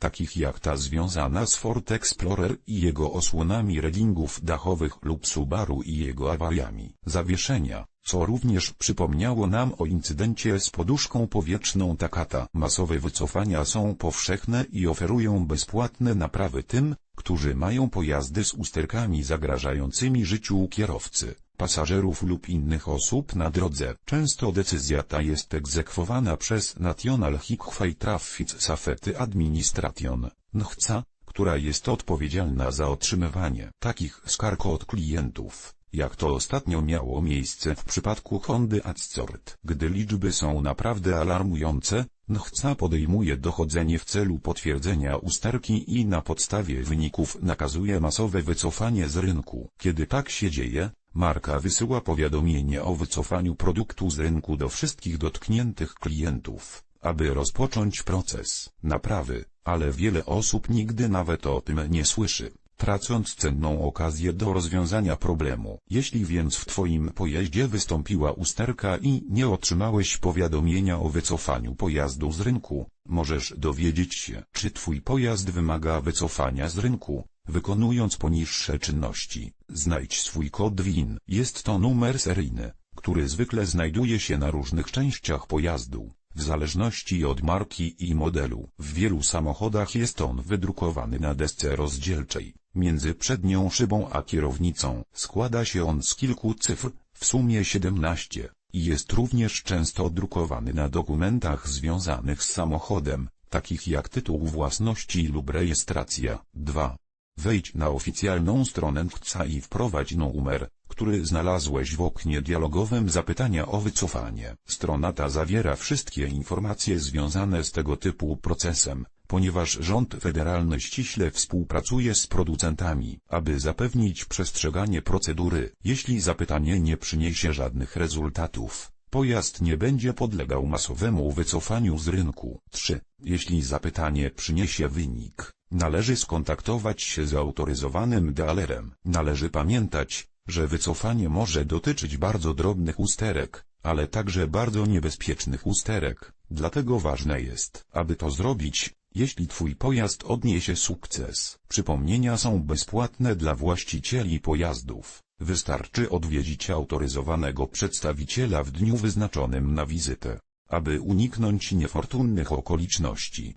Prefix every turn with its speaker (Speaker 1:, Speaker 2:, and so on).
Speaker 1: takich jak ta związana z Ford Explorer i jego osłonami relingów dachowych lub Subaru i jego awariami zawieszenia, co również przypomniało nam o incydencie z poduszką powietrzną Takata. Masowe wycofania są powszechne i oferują bezpłatne naprawy tym, którzy mają pojazdy z usterkami zagrażającymi życiu kierowcy pasażerów lub innych osób na drodze. Często decyzja ta jest egzekwowana przez National Highway Traffic Safety Administration, NHCA, która jest odpowiedzialna za otrzymywanie takich skarg od klientów, jak to ostatnio miało miejsce w przypadku Hondy Accord. Gdy liczby są naprawdę alarmujące, NHCA podejmuje dochodzenie w celu potwierdzenia usterki i na podstawie wyników nakazuje masowe wycofanie z rynku. Kiedy tak się dzieje, Marka wysyła powiadomienie o wycofaniu produktu z rynku do wszystkich dotkniętych klientów, aby rozpocząć proces naprawy, ale wiele osób nigdy nawet o tym nie słyszy, tracąc cenną okazję do rozwiązania problemu. Jeśli więc w Twoim pojeździe wystąpiła usterka i nie otrzymałeś powiadomienia o wycofaniu pojazdu z rynku, możesz dowiedzieć się, czy Twój pojazd wymaga wycofania z rynku, Wykonując poniższe czynności, znajdź swój kod WIN. Jest to numer seryjny, który zwykle znajduje się na różnych częściach pojazdu, w zależności od marki i modelu. W wielu samochodach jest on wydrukowany na desce rozdzielczej, między przednią szybą a kierownicą. Składa się on z kilku cyfr, w sumie 17, i jest również często drukowany na dokumentach związanych z samochodem, takich jak tytuł własności lub rejestracja. 2. Wejdź na oficjalną stronę NHCA i wprowadź numer, który znalazłeś w oknie dialogowym zapytania o wycofanie. Strona ta zawiera wszystkie informacje związane z tego typu procesem, ponieważ rząd federalny ściśle współpracuje z producentami, aby zapewnić przestrzeganie procedury. Jeśli zapytanie nie przyniesie żadnych rezultatów, pojazd nie będzie podlegał masowemu wycofaniu z rynku. 3. Jeśli zapytanie przyniesie wynik, Należy skontaktować się z autoryzowanym dealerem. Należy pamiętać, że wycofanie może dotyczyć bardzo drobnych usterek, ale także bardzo niebezpiecznych usterek. Dlatego ważne jest, aby to zrobić, jeśli Twój pojazd odniesie sukces. Przypomnienia są bezpłatne dla właścicieli pojazdów. Wystarczy odwiedzić autoryzowanego przedstawiciela w dniu wyznaczonym na wizytę, aby uniknąć niefortunnych okoliczności.